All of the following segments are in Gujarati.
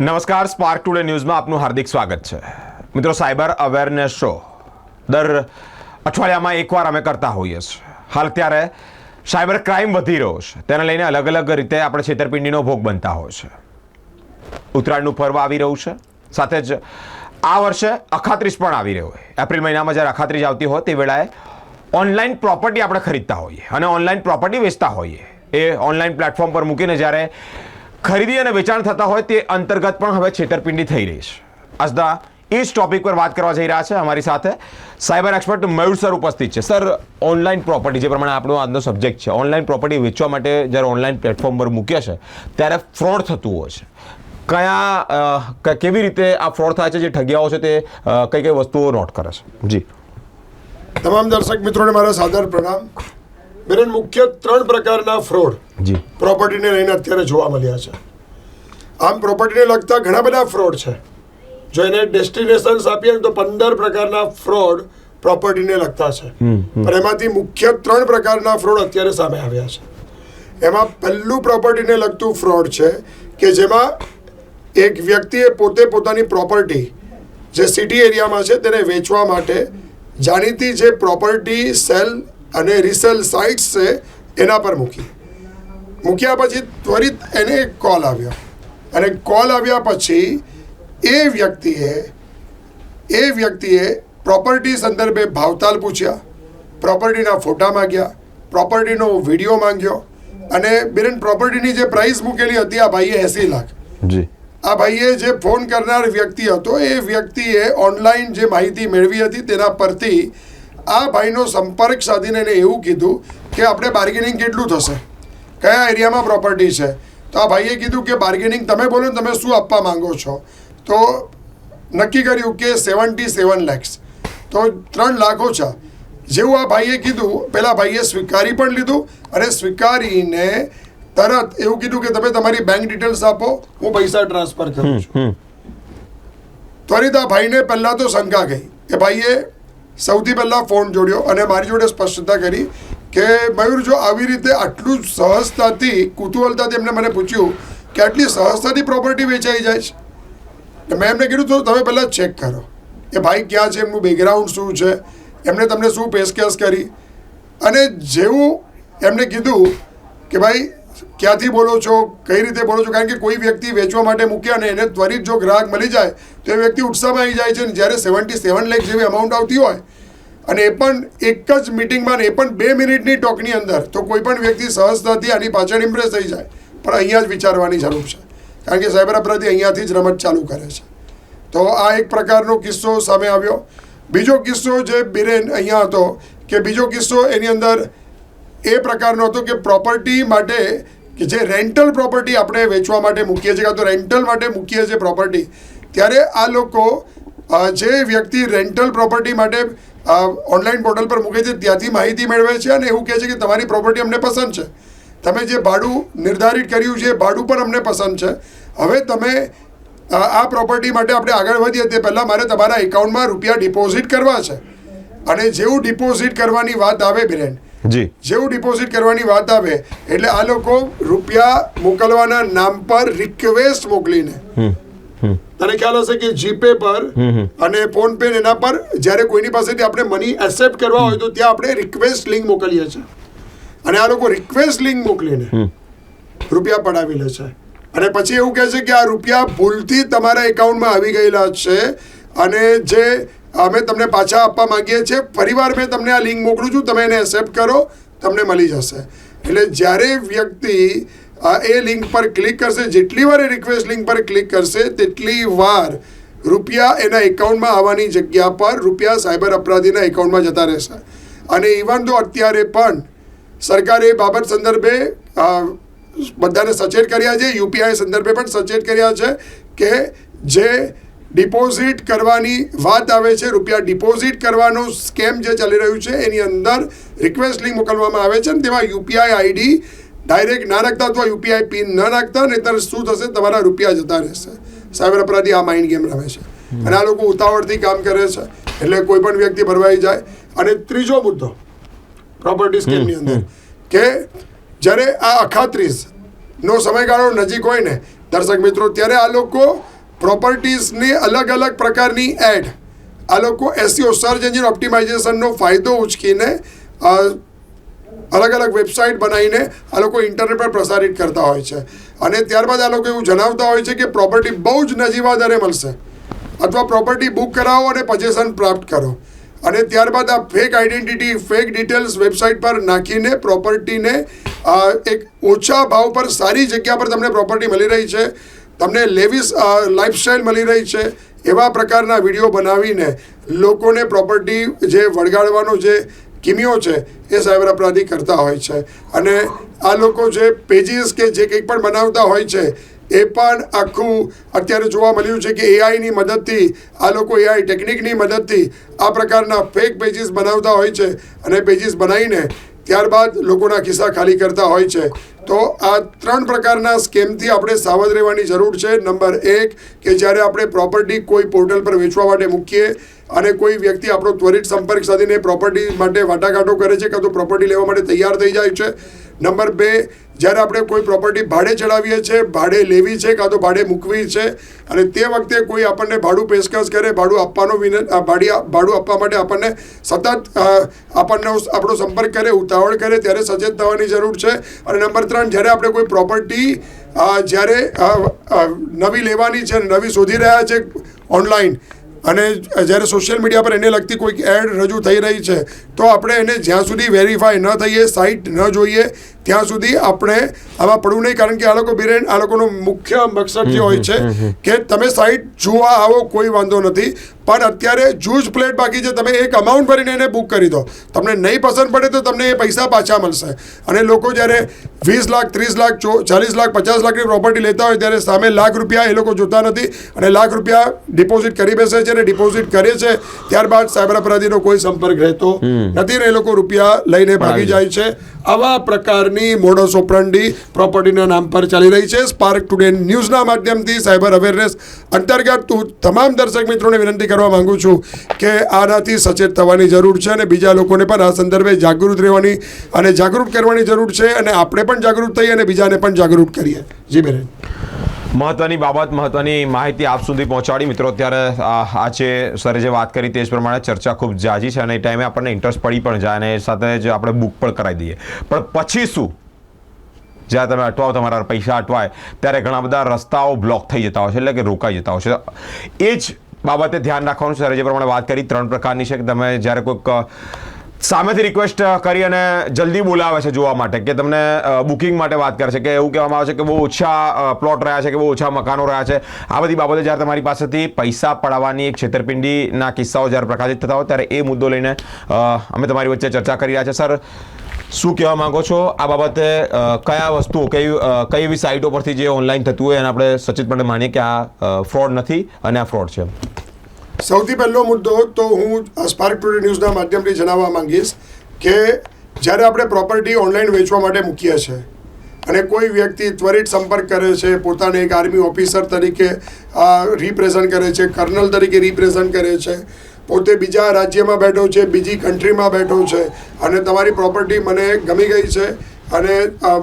નમસ્કાર સ્પાર્ક ટુડે ન્યૂઝમાં આપનું હાર્દિક સ્વાગત છે. મિત્રો, સાયબર અવેરનેસ શો દર અઠવાડિયામાં એકવાર અમે કરતા હોઈએ છીએ. હાલ ત્યારે સાયબર ક્રાઇમ વધી રહ્યો છે. તેને લઈને અલગ અલગ રીતે આપણે છેતરપિંડીનો ભોગ બનતા હોય છે. ઉત્તરાયણનું પર્વ આવી રહ્યું છે. સાથે જ આ વર્ષે અખાત્રીસ પણ આવી રહ્યો હોય. એપ્રિલ મહિનામાં જ્યારે અખાત્રીસ આવતી હોય તે વેળાએ ઓનલાઈન પ્રોપર્ટી આપણે ખરીદતા હોઈએ. અને ઓનલાઈન પ્રોપર્ટી વેચતા હોઈએ. એ ઓનલાઈન પ્લેટફોર્મ પર મૂકીને જ્યારે ખરીદી અને વેચાણ થતા હોય તે અંતર્ગત પણ હવે છેતરપિંડી થઈ રહી છે. અસદા એ જ ટોપિક પર વાત કરવા જઈ રહ્યા છે અમારી સાથે સાયબર એક્સપર્ટ મયુર સર ઉપસ્થિત છે. સર, ઓનલાઈન પ્રોપર્ટી જે પ્રમાણે આપણો આજનો સબ્જેક્ટ છે, ઓનલાઈન પ્રોપર્ટી વેચવા માટે જ્યારે ઓનલાઈન પ્લેટફોર્મ પર મૂકે છે, ત્યારે ફ્રોડ થતું હોય છે. કયા કેવી રીતે આ ફ્રોડ થાય છે, જે ઠગિયાઓ છે તે કઈ કઈ વસ્તુઓ નોટ કરે છે? જી. તમામ દર્શક મિત્રોને મારા સાદર પ્રણામ. બેન મુખ્ય ત્રણ પ્રકારના ફ્રોડ જી. પ્રોપર્ટીને લઈને અત્યારે જોવા મળ્યા છે. આમ પ્રોપર્ટીને લગતા ઘણા બધા ફ્રોડ છે. જો એને ડેસ્ટિનેશન્સ આપીએ તો પંદર પ્રકારના ફ્રોડ પ્રોપર્ટીને લગતા છે. પણ એમાંથી મુખ્ય ત્રણ પ્રકારના ફ્રોડ અત્યારે સામે આવ્યા છે. એમાં પહેલું પ્રોપર્ટીને લગતું ફ્રોડ છે કે જેમાં એક વ્યક્તિએ પોતે પોતાની પ્રોપર્ટી જે સિટી એરિયામાં છે તેને વેચવા માટે જાણીતી જે પ્રોપર્ટી સેલ અને રિસેલ સાઇટ્સ છે એના પર મૂકી. મૂક્યા પછી ત્વરિત એને કોલ આવ્યો. અને કોલ આવ્યા પછી એ વ્યક્તિએ એ વ્યક્તિએ પ્રોપર્ટી સંદર્ભે ભાવતાલ પૂછ્યા. પ્રોપર્ટીના ફોટા માંગ્યા પ્રોપર્ટીનો વીડિયો માંગ્યો અને બેન પ્રોપર્ટીની જે પ્રાઇસ મૂકેલી હતી આ ભાઈએ એંસી લાખ. આ ભાઈએ જે ફોન કરનાર વ્યક્તિ હતો એ વ્યક્તિએ ઓનલાઈન જે માહિતી મેળવી હતી તેના પરથી આ ભાઈનો સંપર્ક સાધીને એને એવું કીધું કે આપણે બાર્ગેનિંગ કેટલું થશે? કયા એરિયામાં પ્રોપર્ટી છે? તો આ ભાઈએ કીધું કે બાર્ગેનિંગ તમે બોલો ને તમે શું આપવા માંગો છો? તો નક્કી કર્યું કે સેવન્ટી સેવન લેક્સ તો ત્રણ લાખ ઓછા જેવું આ ભાઈએ કીધું પહેલાં ભાઈએ સ્વીકારી પણ લીધું અને સ્વીકારીને તરત એવું કીધું કે તમે તમારી બેંક ડિટેલ્સ આપો હું પૈસા ટ્રાન્સફર કરું છું. ત્વરિત આ ભાઈને પહેલાં તો શંકા ગઈ કે ભાઈએ સૌથી પહેલાં ફોન જોડ્યો અને મારી જોડે સ્પષ્ટતા કરી કે મયુર, જો આવી રીતે આટલું સહજતાથી, કુતૂહલતાથી એમને મને પૂછ્યું કે આટલી સહજતાથી પ્રોપર્ટી વેચાઈ જાય છે મેં એમને કીધું, તો તમે પહેલાં ચેક કરો કે ભાઈ ક્યાં છે, એમનું બેકગ્રાઉન્ડ શું છે, એમણે તમને શું પેશકશ કરી? અને જેવું એમને કીધું કે ભાઈ ક્યાંથી બોલો છો, કઈ રીતે બોલો છો? કારણ કે કોઈ વ્યક્તિ વેચવા માટે મૂક્યા ને એને ત્વરિત જો ગ્રાહક મળી જાય, તો એ વ્યક્તિ ઉત્સાહમાં આવી જાય છે ને જ્યારે સેવન્ટી સેવન લેખ જેવી અમાઉન્ટ આવતી હોય, અને એ પણ એક જ મિટિંગમાં એ પણ બે મિનિટની ટોકની અંદર, તો કોઈ પણ વ્યક્તિ સહજતાથી આની પાછળ ઇમ્પ્રેસ થઈ જાય. પણ અહીંયા જ વિચારવાની જરૂર છે. કારણ કે સાયબર અપરાધી અહીંયાથી જ રમત ચાલુ કરે છે. તો આ એક પ્રકારનો કિસ્સો સામે આવ્યો. બીજો કિસ્સો જે બિરેન અહીંયા હતો, કે બીજો કિસ્સો એની અંદર એ પ્રકારનો હતો કે પ્રોપર્ટી માટે કે જે રેન્ટલ પ્રોપર્ટી આપણે વેચવા માટે મૂકીએ છીએ કાં તો રેન્ટલ માટે મૂકીએ છીએ પ્રોપર્ટી ત્યારે આ લોકો જે વ્યક્તિ રેન્ટલ પ્રોપર્ટી માટે ઓનલાઈન પોર્ટલ પર મૂકે છે, ત્યાંથી માહિતી મેળવે છે અને એવું કહે છે કે તમારી પ્રોપર્ટી અમને પસંદ છે. તમે જે ભાડું નિર્ધારિત કર્યું છે એ ભાડું પણ અમને પસંદ છે. હવે તમે આ પ્રોપર્ટી માટે આપણે આગળ વધીએ તે પહેલાં મારે તમારા એકાઉન્ટમાં રૂપિયા ડિપોઝિટ કરવા છે. અને જેવું ડિપોઝિટ કરવાની વાત આવે બિરેન જી. જેવું ડિપોઝિટ કરવાની વાત આવે એટલે આ લોકો રૂપિયા મોકલવાના નામ પર રિક્વેસ્ટ મોકલીને. તને ખ્યાલ હશે કે જીપે પર અને ફોન પે એના પર જ્યારે કોઈની પાસેથી આપણે મની એક્સેપ્ટ કરવા હોય તો ત્યાં આપણે રિક્વેસ્ટ લિંક મોકલીએ છીએ. અને આ લોકો રિક્વેસ્ટ લિંક મોકલીને રૂપિયા પડાવી લે છે. અને પછી એવું કહે છે કે આ રૂપિયા ભૂલથી તમારા એકાઉન્ટમાં આવી ગયેલા છે અને જે અમે તમને પાછા આપવા માંગીએ છીએ. ફરીવાર મેં તમને આ લિંક મોકલું છું. તમે એને એક્સેપ્ટ કરો, તમને મળી જશે. એટલે જ્યારે વ્યક્તિ એ લિંક પર ક્લિક કરશે, જેટલી વાર એ રિક્વેસ્ટ લિંક પર ક્લિક કરશે, તેટલી વાર રૂપિયા એના એકાઉન્ટમાં આવવાની જગ્યા પર રૂપિયા સાયબર અપરાધીના એકાઉન્ટમાં જતા રહેશે. અને ઇવન તો અત્યારે પણ સરકારે એ બાબત સંદર્ભે બધાને સચેત કર્યા છે. યુપીઆઈ સંદર્ભે પણ સચેત કર્યા છે કે જે ડિપોઝિટ કરવાની વાત આવે છે રૂપિયા ડિપોઝિટ કરવાનો સ્કેમ જે ચાલી રહ્યું છે એની અંદર રિક્વેસ્ટ લિંક મોકલવામાં આવે છે અને તેમાં યુપીઆઈ આઈડી ડાયરેક્ટ ના રાખતા અથવા યુપીઆઈ પિન ન રાખતા નહીતર શું થશે તમારા રૂપિયા જતા રહેશે. સાયબર અપરાધી આ માઇન્ડ ગેમ રમે છે. અને આ લોકો ઉતાવળથી કામ કરે છે એટલે કોઈ પણ વ્યક્તિ ભરવાઈ જાય. અને ત્રીજો મુદ્દો પ્રોપર્ટી સ્કીમની અંદર કે જ્યારે આ અખાત્રીસનો સમયગાળો નજીક હોય ને દર્શક મિત્રો ત્યારે આ લોકો પ્રોપર્ટીઝની અલગ અલગ પ્રકારની એડ. આ લોકો એસસીઓ સર્ચ એન્જિન ઓપ્ટિમાઇઝેશનનો ફાયદો ઉચકીને અલગ અલગ વેબસાઇટ બનાવીને આ લોકો ઇન્ટરનેટ પર પ્રસારિત કરતા હોય છે. અને ત્યારબાદ આ લોકો એવું જણાવતા હોય છે કે પ્રોપર્ટી બહુ જ નજીવા દરે મળશે. અથવા પ્રોપર્ટી બુક કરાવો અને પજેશન પ્રાપ્ત કરો. અને ત્યારબાદ આ fake identity fake details website પર નાખીને પ્રોપર્ટીને એક ઓછા ભાવ પર સારી જગ્યા પર તમને પ્રોપર્ટી મળી રહી છે. તમને લેવિસ લાઇફસ્ટાઇલ મળી રહી છે એવા પ્રકારના વીડિયો બનાવીને લોકોને પ્રોપર્ટી જે વળગાડવાનો જે કિમિયો છે એ સાયબર અપરાધી કરતા હોય છે. અને આ લોકો જે પેજીસ કે જે કંઈક પણ બનાવતા હોય છે, એ પણ આખું અત્યારે જોવા મળ્યું છે કે એઆઈની મદદથી, આ લોકો એઆઈ ટેકનિકની મદદથી આ પ્રકારના ફેક પેજીસ બનાવતા હોય છે અને પેજીસ બનાવીને ત્યારબાદ લોકોના ખિસ્સા ખાલી કરતા હોય છે. તો આ ત્રણ પ્રકારના સ્કેમથી આપણે સાવધ રહેવાની જરૂર છે. નંબર એક, કે જ્યારે આપણે પ્રોપર્ટી કોઈ પોર્ટલ પર વેચવા માટે મૂકીએ અને કોઈ વ્યક્તિ આપણો ત્વરિત સંપર્ક સાધીને પ્રોપર્ટી માટે વાટાઘાટો કરે છે કાં તો પ્રોપર્ટી લેવા માટે તૈયાર થઈ જાય છે. નંબર બે જ્યારે આપણે કોઈ પ્રોપર્ટી ભાડે ચડાવીએ છીએ ભાડે લેવી છે કાં તો ભાડે મૂકવી છે અને તે વખતે કોઈ આપણને ભાડું પેશકશ કરે ભાડું આપવાનો વિનંત અ, ભાડી ભાડું આપવા માટે આપણને સતત આપણને આપણો સંપર્ક કરે ઉતાવળ કરે ત્યારે સચેત થવાની જરૂર છે. અને નંબર ત્રણ જ્યારે આપણે કોઈ પ્રોપર્ટી જ્યારે નવી લેવાની છે નવી શોધી રહ્યા છે ઓનલાઈન અને જ્યારે સોશિયલ મીડિયા પર એને લગતી કોઈક એડ રજૂ થઈ રહી છે તો આપણે એને જ્યાં સુધી વેરીફાઈ ન થઈએ સાઇટ ન જોઈએ ત્યાં સુધી આપણે આમાં પડવું નહીં કારણ કે આ લોકો બિરેન આ લોકોનો મુખ્ય મકસદ જે હોય છે કે તમે સાઈટ જોવા આવો કોઈ વાંધો નથી. પણ અત્યારે જૂજ પ્લેટ બાકી છે તમે એક અમાઉન્ટ ભરીને એને બુક કરી દો. તમને નહીં પસંદ પડે તો તમને એ પૈસા પાછા મળશે. અને લોકો જ્યારે વીસ લાખ ત્રીસ લાખ ચાલીસ લાખ પચાસ લાખની પ્રોપર્ટી લેતા હોય ત્યારે સામે લાખ રૂપિયા એ લોકો જોતા નથી. અને લાખ રૂપિયા ડિપોઝિટ કરી બેસે છે અને ડિપોઝિટ કરે છે. ત્યારબાદ સાયબર અપરાધીનો કોઈ સંપર્ક રહેતો નથી ને એ લોકો રૂપિયા લઈને ભાગી જાય છે. આવા પ્રકારની મોડસ ઓપરંડી પ્રોપર્ટીના નામ પર ચાલી રહી છે. સ્પાર્ક ટુડે ન્યૂઝના માધ્યમથી સાયબર અવેરનેસ અંતર્ગત હું તમામ દર્શક મિત્રોને વિનંતી કરવા માંગુ છું કે આનાથી સચેત થવાની જરૂર છે અને બીજા લોકોને પણ આ સંદર્ભે જાગૃત રહેવાની અને જાગૃત કરવાની જરૂર છે અને આપણે પણ જાગૃત થઈએ અને બીજાને પણ જાગૃત કરીએ. જી બેન. મહત્વની બાબત, મહત્વની માહિતી આપ સુધી પહોંચાડી. મિત્રો, અત્યારે આજે સરે જે વાત કરી તે જ પ્રમાણે ચર્ચા ખૂબ જાજી છે અને એ ટાઈમે આપણને ઇન્ટરેસ્ટ પડી પણ જાય અને એ સાથે જ આપણે બુક પણ કરાવી દઈએ. પણ પછી શું? જ્યારે તમે અટવાઓ, તમારા પૈસા અટવાય, ત્યારે ઘણા બધા રસ્તાઓ બ્લોક થઈ જતા હોય છે, એટલે કે રોકાઈ જતા હોય છે. એ જ બાબતે ધ્યાન રાખવાનું છે. સરે જે પ્રમાણે વાત કરી, ત્રણ પ્રકારની છે. કે તમે જ્યારે કોઈક સામેથી રિક્વેસ્ટ કરી અને જલ્દી બોલાવે છે જોવા માટે કે તમને બુકિંગ માટે વાત કરે છે કે એવું કહેવામાં આવે છે કે બહુ ઓછા પ્લોટ રહ્યા છે કે બહુ ઓછા મકાનો રહ્યા છે. આ બધી બાબતે જ્યારે તમારી પાસેથી પૈસા પડાવવાની એક છેતરપિંડીના કિસ્સાઓ જ્યારે પ્રકાશિત થતા હોય ત્યારે એ મુદ્દો લઈને અમે તમારી વચ્ચે ચર્ચા કરી રહ્યા છે. સર, શું કહેવા માંગો છો? આ બાબતે કયા વસ્તુઓ, કઈ કઈ એવી સાઇટો પરથી જે ઓનલાઈન થતું હોય એને આપણે સચિતપણે માનીએ કે આ ફ્રોડ નથી અને આ ફ્રોડ છે? સૌથી પહેલો મુદ્દો તો હું સ્પાર્ક ટુડે ન્યૂઝના માધ્યમથી જણાવવા માંગીશ કે જ્યારે આપણે પ્રોપર્ટી ઓનલાઈન વેચવા માટે મૂકીએ છીએ અને કોઈ વ્યક્તિ ત્વરિત સંપર્ક કરે છે, પોતાને એક આર્મી ઓફિસર તરીકે રિપ્રેઝન્ટ કરે છે કર્નલ તરીકે રિપ્રેઝન્ટ કરે છે, પોતે બીજા રાજ્યમાં બેઠો છે, બીજી કન્ટ્રીમાં બેઠો છે, અને તમારી પ્રોપર્ટી મને ગમી ગઈ છે, અને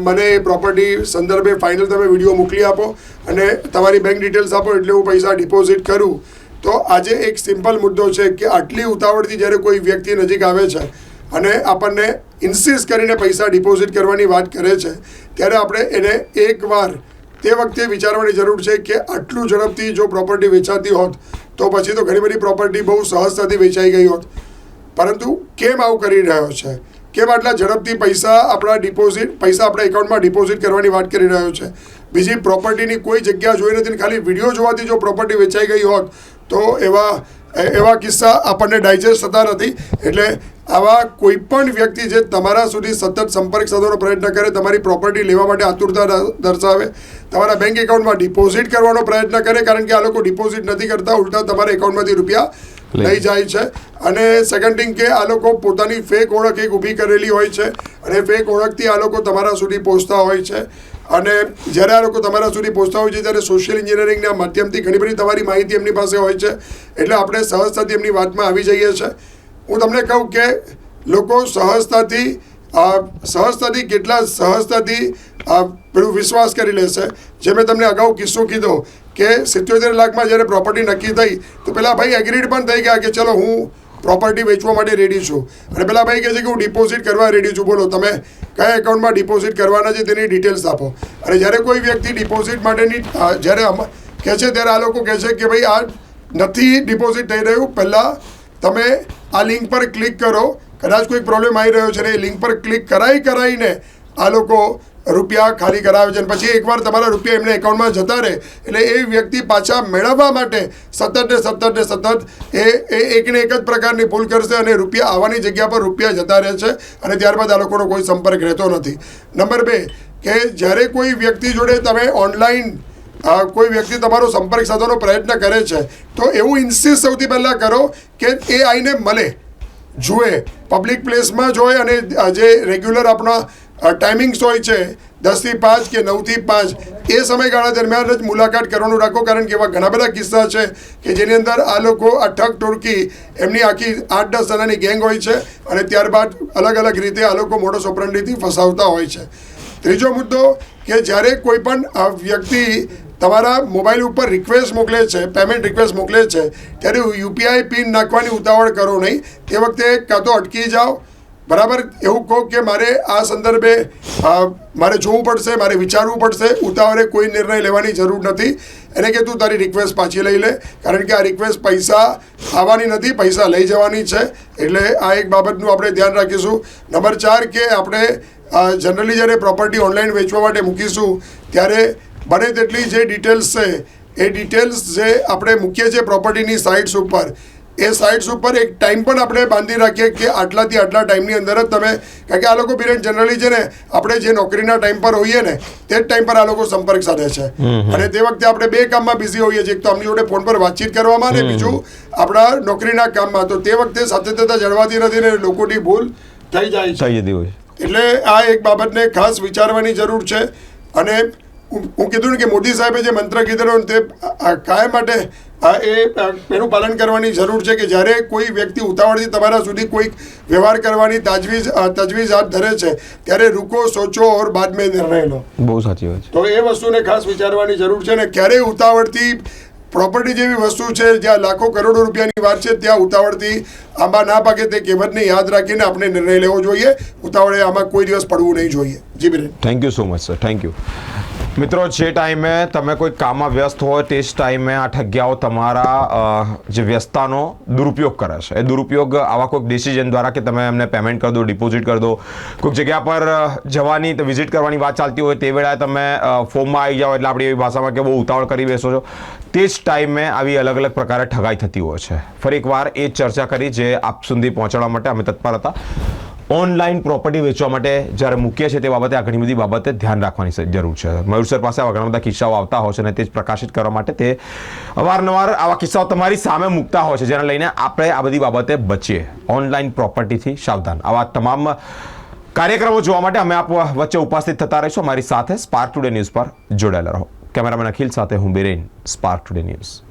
મને એ પ્રોપર્ટી સંદર્ભે ફાઇનલ તમે વીડિયો મોકલી આપો અને તમારી બેંક ડિટેલ્સ આપો એટલે હું પૈસા ડિપોઝિટ કરું તો આજે એક સિમ્પલ મુદ્દો છે કે આટલી ઉતાવળથી જ્યારે કોઈ વ્યક્તિ નજીક આવે છે અને આપણને ઇન્સિસ કરીને પૈસા ડિપોઝિટ કરવાની વાત કરે છે, ત્યારે આપણે એને એકવાર તે વખતે વિચારવાની જરૂર છે કે આટલું ઝડપથી જો પ્રોપર્ટી વેચાતી હોત, તો પછી તો ઘણી બધી પ્રોપર્ટી બહુ સહજતાથી વેચાઈ ગઈ હોત. પરંતુ કેમ આવું કરી રહ્યો છે? કેમ આટલા ઝડપથી પૈસા આપણા ડિપોઝિટ પૈસા આપણા એકાઉન્ટમાં ડિપોઝિટ કરવાની વાત કરી રહ્યો છે? બીજી પ્રોપર્ટીની કોઈ જગ્યા જોઈ નથી ખાલી વીડિયો જોવાથી જો પ્રોપર્ટી વેચાઈ ગઈ હોત તો એવા એવા કિસ્સા આપણને ડાયજેસ્ટ થતા નથી. એટલે આવા કોઈ પણ વ્યક્તિ જે તમારા સુધી સતત સંપર્ક સાધવાનો પ્રયત્ન કરે તમારી પ્રોપર્ટી લેવા માટે આતુરતા દર્શાવે તમારા બેંક એકાઉન્ટમાં ડિપોઝિટ કરવાનો પ્રયત્ન કરે કારણ કે આ લોકો ડિપોઝિટ નથી કરતા ઉલટા તમારા એકાઉન્ટમાંથી રૂપિયા લઈ જાય છે. અને સેકન્ડ થિંગ કે આ લોકો પોતાની ફેક ઓળખ એક ઊભી કરેલી હોય છે અને ફેક ઓળખથી આ લોકો તમારા સુધી પહોંચતા હોય છે. અને જ્યારે આ લોકો તમારા સુધી પહોંચતા હોય છે, ત્યારે સોશિયલ એન્જિનિયરિંગના માધ્યમથી ઘણી બધી તમારી માહિતી એમની પાસે હોય છે. એટલે આપણે સહજતાથી એમની વાતમાં આવી જઈએ છીએ. હું તમને કહું કે લોકો સહજતાથી સહજતાથી કેટલા સહજતાથી પેલું વિશ્વાસ કરી લેશે જે મેં તમને અગાઉ કિસ્સો કીધો કે સિત્યોતેર લાખમાં જ્યારે પ્રોપર્ટી નક્કી થઈ, તો પેલા ભાઈ એગ્રીડ પણ થઈ ગયા કે ચલો હું પ્રોપર્ટી વેચવા માટે રેડી છું. અને પેલા ભાઈ કહે છે કે હું ડિપોઝિટ કરવા રેડી છું. બોલો, તમે કયા એકાઉન્ટમાં ડિપોઝિટ કરવાના છે તેની ડિટેલ્સ આપો. અને જ્યારે કોઈ વ્યક્તિ ડિપોઝિટ માટેની જ્યારે કહે છે, ત્યારે આ લોકો કહે છે કે ભાઈ, આ નથી ડિપોઝિટ થઈ રહ્યું. પહેલાં તમે આ લિંક પર ક્લિક કરો. કદાચ કોઈ પ્રોબ્લેમ આવી રહ્યો છે ને એ લિંક પર ક્લિક કરાઈ કરાઈને આ લોકો રૂપિયા ખાલી કરાવે છે અને પછી એકવાર તમારા રૂપિયા એમને એકાઉન્ટમાં જતા રહે, એટલે એ વ્યક્તિ પાછા મેળવવા માટે સતત ને સતત ને સતત એ એ એકને એક જ પ્રકારની ભૂલ કરશે અને રૂપિયા આવવાની જગ્યા પર રૂપિયા જતા રહે છે અને ત્યારબાદ આ લોકોનો કોઈ સંપર્ક રહેતો નથી. નંબર બે, કે જ્યારે કોઈ વ્યક્તિ જોડે તમે ઓનલાઈન કોઈ વ્યક્તિ તમારો સંપર્ક સાધવાનો પ્રયત્ન કરે છે, તો એવું ઇન્સિસ્ટ સૌથી પહેલાં કરો કે એ આવીને મળે, જુએ પબ્લિક પ્લેસમાં જ અને જે રેગ્યુલર આપણા ટાઈમિંગ્સ હોય છે, દસથી પાંચ કે નવથી પાંચ, એ સમયગાળા દરમિયાન જ મુલાકાત કરવાનું રાખો, કારણ કે એવા ઘણા બધા કિસ્સા છે કે જેની અંદર આ લોકો આ ઠગ ટોળકી, એમની આખી આઠ દસ જણાની ગેંગ હોય છે અને ત્યારબાદ અલગ અલગ રીતે આ લોકો મોટો સોપરંડીથી ફસાવતા હોય છે. ત્રીજો મુદ્દો કે જ્યારે કોઈ પણ વ્યક્તિ તમારા મોબાઈલ ઉપર રિક્વેસ્ટ મોકલે છે પેમેન્ટ રિક્વેસ્ટ મોકલે છે, ત્યારે યુપીઆઈ પિન નાખવાની ઉતાવળ કરો નહીં. તે વખતે કાં તો અટકી જાઓ બરાબર? એવું કહો કે મારે આ સંદર્ભે મારે જોવું પડશે, મારે વિચારવું પડશે, ઉતાવળે કોઈ નિર્ણય લેવાની જરૂર નથી. એને કે તું તારી રિક્વેસ્ટ પાછી લઈ લે, કારણ કે આ રિક્વેસ્ટ પૈસા આવવાની નથી, પૈસા લઈ જવાની છે. એટલે આ એક બાબતનું આપણે ધ્યાન રાખીશું. નંબર ચાર કે આપણે જનરલી જ્યારે પ્રોપર્ટી ઓનલાઈન વેચવા માટે મૂકીશું, ત્યારે બને તેટલી જે ડિટેલ્સ છે, એ ડિટેલ્સ જે આપણે મૂકીએ છીએ પ્રોપર્ટીની સાઇટ્સ ઉપર એ સાઇટ્સ ઉપર એક ટાઈમ પણ આપણે બાંધી રાખીએ કે આટલાથી આટલા ટાઈમની અંદર જ તમે કારણ કે આ લોકો પિરિયડ જનરલી છે ને આપણે જે નોકરીના ટાઈમ પર હોઈએ ને તે જ ટાઈમ પર આ લોકો સંપર્ક સાધે છે. અને તે વખતે આપણે બે કામમાં બિઝી હોઈએ છીએ. એક તો આમની જોડે ફોન પર વાતચીત કરવામાં ને બીજું આપણા નોકરીના કામમાં. તો તે વખતે સાતત્યતા જળવાતી નથી ને લોકોની ભૂલ થઈ જાય છે. થઈ જતી હોય એટલે આ એક બાબતને ખાસ વિચારવાની જરૂર છે. અને હું કીધું ને કે મોદી સાહેબે જે મંત્ર કીધેલો ને તે કાયમ માટે આ એ એનું પાલન કરવાની જરૂર છે કે જ્યારે કોઈ વ્યક્તિ ઉતાવળથી તમારા સુધી કોઈક વ્યવહાર કરવાની તાજવીજ તજવીજ હાથ ધરે છે ત્યારે રૂકો સોચો ઓર બાદ મેં નિર્ણય લો. બહુ સાચી વાત તો એ વસ્તુને ખાસ વિચારવાની જરૂર છે ને ક્યારેય ઉતાવળથી પ્રોપર્ટી જેવી વસ્તુ છે જ્યાં લાખો કરોડો રૂપિયાની વાત છે ત્યાં ઉતાવળથી આંબા ના પાકે તે કહેવતને યાદ રાખીને આપણે નિર્ણય લેવો જોઈએ. ઉતાવળે આમાં કોઈ દિવસ પડવું નહીં જોઈએ. જી Biren. Thank you so much sir thank you મિત્રો, જે ટાઈમે તમે કોઈ કામમાં વ્યસ્ત હોય તે જ ટાઈમે આ ઠગ્યાઓ તમારા જે વ્યસ્તતાનો દુરુપયોગ કરે છે. એ દુરુપયોગ આવા કોઈક ડિસિઝન દ્વારા કે તમે એમને પેમેન્ટ કરી દો ડિપોઝિટ કરી દો, કોઈક જગ્યા પર જવાની વિઝિટ કરવાની વાત ચાલતી હોય તે વેળાએ તમે ફોર્મમાં આવી જાઓ એટલે આપણી એવી ભાષામાં કે બહુ ઉતાવળ કરી બેસો છો. તે જ ટાઈમે આવી અલગ અલગ પ્રકારે ઠગાઈ થતી હોય છે. ફરી એકવાર એ ચર્ચા કરી જે આપ સુધી પહોંચાડવા માટે અમે તત્પર હતા. ઓનલાઈન પ્રોપર્ટી વેચવા માટે જ્યારે મૂકીએ છીએ તે બાબતે આ ઘણી બધી બાબતે ધ્યાન રાખવાની જરૂર છે. મયુર સર પાસે આવા ઘણા બધા કિસ્સાઓ આવતા હોય છે અને તે પ્રકાશિત કરવા માટે તે અવારનવાર આવા કિસ્સાઓ તમારી સામે મૂકતા હોય છે. જેને લઈને આપણે આ બધી બાબતે બચીએ. ઓનલાઈન પ્રોપર્ટીથી સાવધાન. આવા તમામ કાર્યક્રમો જોવા માટે અમે આપ વચ્ચે ઉપસ્થિત થતા રહીશું. અમારી સાથે સ્પાર્ક ટુડે ન્યૂઝ પર જોડાયેલા રહો. કેમેરામેન અખિલ સાથે હું બિરેન સ્પાર્ક ટુડે ન્યૂઝ